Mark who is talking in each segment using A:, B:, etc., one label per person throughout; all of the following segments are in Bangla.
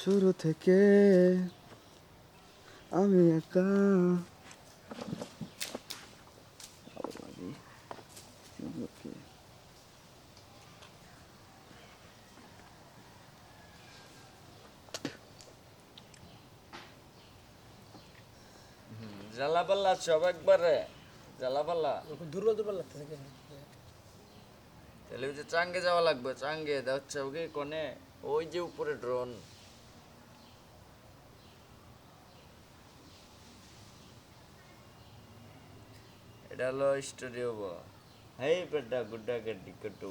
A: শুরু থেকে আমি একা।
B: জ্বালা পাল্লা সব একবারে। জ্বালা পাল্লা
C: দুর্বল দুর্বল লাগতেছে
B: তাহলে ওই যে চাঙ্গে যাওয়া লাগবে চাঙ্গে। হচ্ছে ওকে কোনে ওই যে উপরে ড্রোন এটা হলো স্টুডিও বল হেই বেটা গুড্ডা গেড্ডি কটু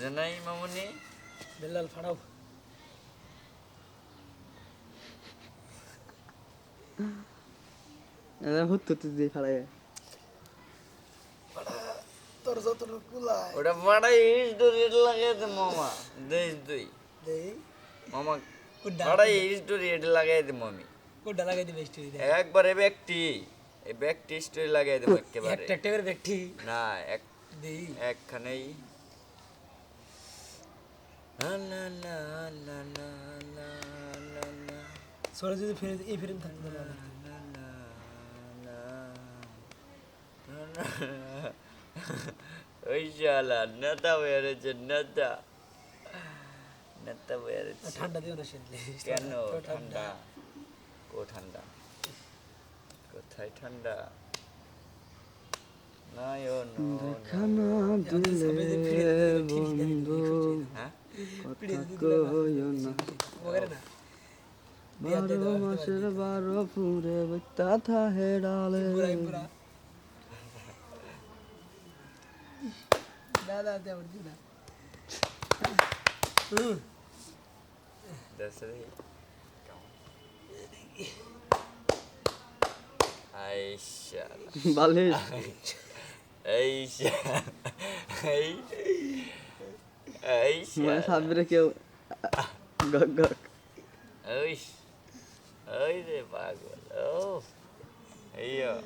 B: জানাই মামুনি
C: বেলাল ফাড়াও এটা
A: হুত হুত দিয়ে ফাড়াই
C: তোর যত কুলায়।
B: ওটা ফাড়াই ইস দূরে লাগাইতে মামা। দেই দুই
C: দেই
B: মামা ফাড়াই ইস দূরে লাগাইতে মামি।
C: কোডা লাগাই দিবে স্টুডিও
B: একবারে ব্যক্তি। এই ব্যাগ লাগাই দেবো একেবারে
C: একটা
B: না এক
C: দেই
B: একখানেই লা
C: সরে যদি ফিরে এই থাকবে না
B: লা ওই শালা নেতা হয়ে রয়েছে নেতা নেতা হয়ে রয়েছে
C: ঠান্ডা দিও
B: কেন ঠান্ডা ও ঠান্ডা মাথায় ঠান্ডা
A: দেখানা দিলে বন্ধু বারো মাসের বারো ফুরে তাথা হে ডালে
C: দাদা Ay
B: inşallah. Vallahi. Ay
A: inşallah.
B: Ay. Ay inşallah.
A: Mas habire keu. Gok gok.
B: Ay. Ay de bagul. Oh. Ayo.